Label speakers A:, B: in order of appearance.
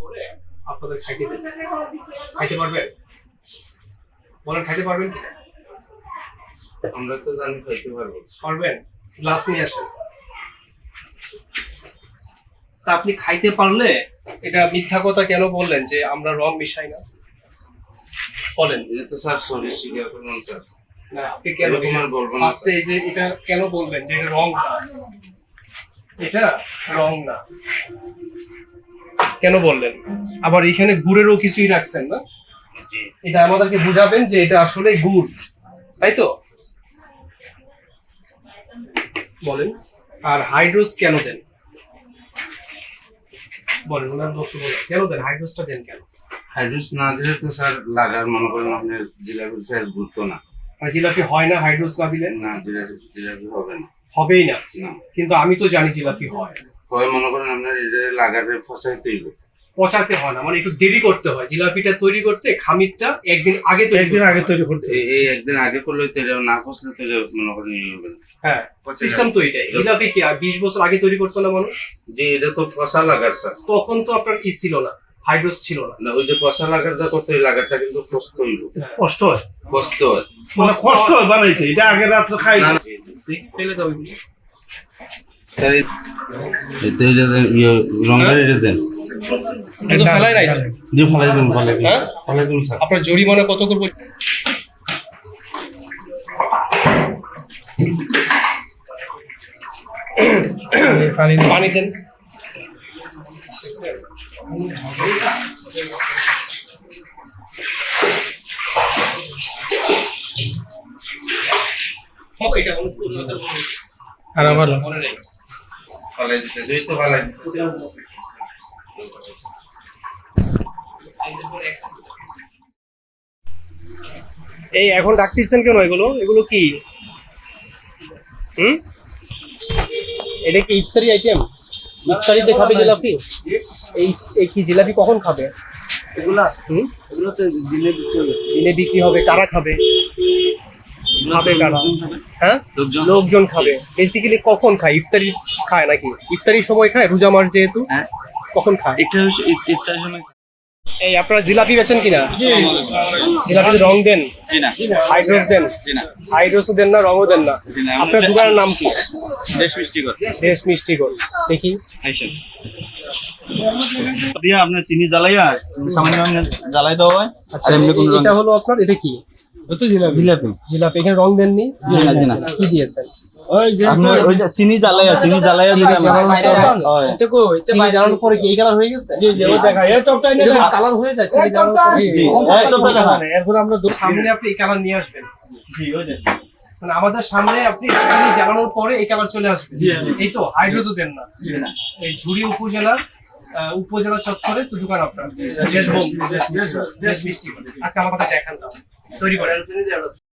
A: করে আপনাদের খাইতে দেন খাইতে পারবেন বলেন খাইতে পারবেন কি?
B: আমরা তো জানি খাইতে পারব।
A: পারবেন? গ্লাস নিয়ে আসেন। তা আপনি খাইতে পারলে এটা মিথ্যা কথা কেন বললেন যে আমরা রং মিশাই না? বলেন।
B: এটা তো স্যার শরীর স্বীকার করলাম স্যার।
A: না আপনি কেন
B: এরকম আর বলব
A: ফার্স্টে এই যে এটা কেন বলবেন যে এটা রং না? এটা রং না। কেন বললেন? আবার এখানে গুড়েরও কিছুই রাখছেন না। এটা আমাদেরকে বুঝাবেন যে এটা আসলে গুড় তাই তো? বলেন আর হাইড্রোস কেন দেন? বলেন ওনার বক্তব্য কেন দেন? হাইড্রোসটা দেন কেন?
B: হাইড্রোস না দিলে তো স্যার লাগার মনে করেন আপনার জিলাপির সাইজ ঘুরতো না।
A: আর জিলাপি হয় না হাইড্রোস না দিলে?
B: না জিলাপি জিলাপি হবে না।
A: হবেই না।
B: না।
A: কিন্তু আমি তো জানি জিলাপি হয়।
B: হয় মনে করেন আপনার এটা লাগারে ফসাইতে হইব।
A: পচাতে হয় না মানে একটু দেরি করতে হয়। জিলাপিটা তৈরি করতে খামিরটা একদিন আগে তৈরি একদিন আগে তৈরি করতে
B: এই এই একদিন আগে করলে তো এটা না ফসলে তো এটা মনে করেন হবে
A: হ্যাঁ। সিস্টেম তো এটাই। জিলাপি কি আর বিশ বছর আগে তৈরি করতো না মানুষ?
B: যে এটা তো ফসা লাগার স্যার।
A: তখন তো আপনার ই ছিল না হাইড্রোস ছিল না।
B: না ওই যে ফসা লাগারটা করতে ওই লাগারটা কিন্তু ফসতে হইব।
C: কষ্ট হয়।
B: ফসতে হয়।
C: মানে কষ্ট হয় বানাইতে এটা আগের রাত্রে খাই
B: না,
A: ফেলে দাও
B: ইয়ে রঙের এটা দেন।
A: এটা তো ফেলাই নাই।
B: জি ফলাই দিন ফলাই দিন
A: হ্যাঁ? আপনার জরিমানা কত করব? পানি দেন।
C: আর আবার
A: মনে নেই।
B: ফলাই দিতে দুই তো ফলাই দিতে
A: এই এখন ডাকতেছেন কেন এগুলো? এগুলো কি? হুম? এটা কি ইফতারি আইটেম ইফতারিতে খাবে জিলাপি? এই এই কি জিলাপি কখন খাবে?
C: এগুলা?
A: হুম?
C: এগুলো তো হবে।
A: দিনে বিক্রি হবে কারা খাবে? খাবে কারা হ্যাঁ?
C: লোকজন?
A: খাবে। বেসিক্যালি কখন খায়? ইফতারি খায় নাকি? ইফতারির সময় খায়? রোজা মাস যেহেতু
C: হ্যাঁ।
A: কখন খায়?
C: এটা হচ্ছে ইফ- ইফতারের সময়
A: এই আপনারা জিলাপি বেচেন কিনা? জিলাপি রং দেন। হাইড্রোস দেন। হাইড্রোসও দেন না রঙও দেন না। আপনার দোকানের নাম কি?
C: দেশ মিষ্টি কর।
A: দেশ মিষ্টি গোল দেখি।
C: দিয়া আপনার চিনি জ্বালাইয়া সামান্য জ্বালাই দেওয়া হয়।
A: আচ্ছা
C: আর এমনি
A: এটা হলো আপনার এটা কি? জিলাপি।
C: জিলাপি।
A: জিলাপি এখানে রং দেননি?
C: জি না, জি না।
A: কি দিয়েছেন?
C: আপনার ওই যে চিনি জ্বালাইয়া চিনি জ্বালাইয়া দিলাম।
A: জ্বালানোর পরে-
C: হয়।
A: চিনি জানানোর পরে কি কালার হয়ে গেছে? কালার হয়ে যায় চিনি জানানোর পরে।
C: জি, এই টপটা দেখা।
A: এরপর আমরা সামনে আপনি এই কালার নিয়ে আসবেন।
C: জি
A: মানে আমাদের সামনে আপনি চিনি জানানোর পরে এই কালার চলে আসবে। এই তো হাইড্রোজও দেন
C: না
A: এই ঝুড়ি উপজেলার আহ, উপজেলা চত্বরে তো দোকান আপনার। দেশবন্ধু দেশ মিষ্টি। আচ্ছা আমার কথা দেখান দাও তৈরি করেন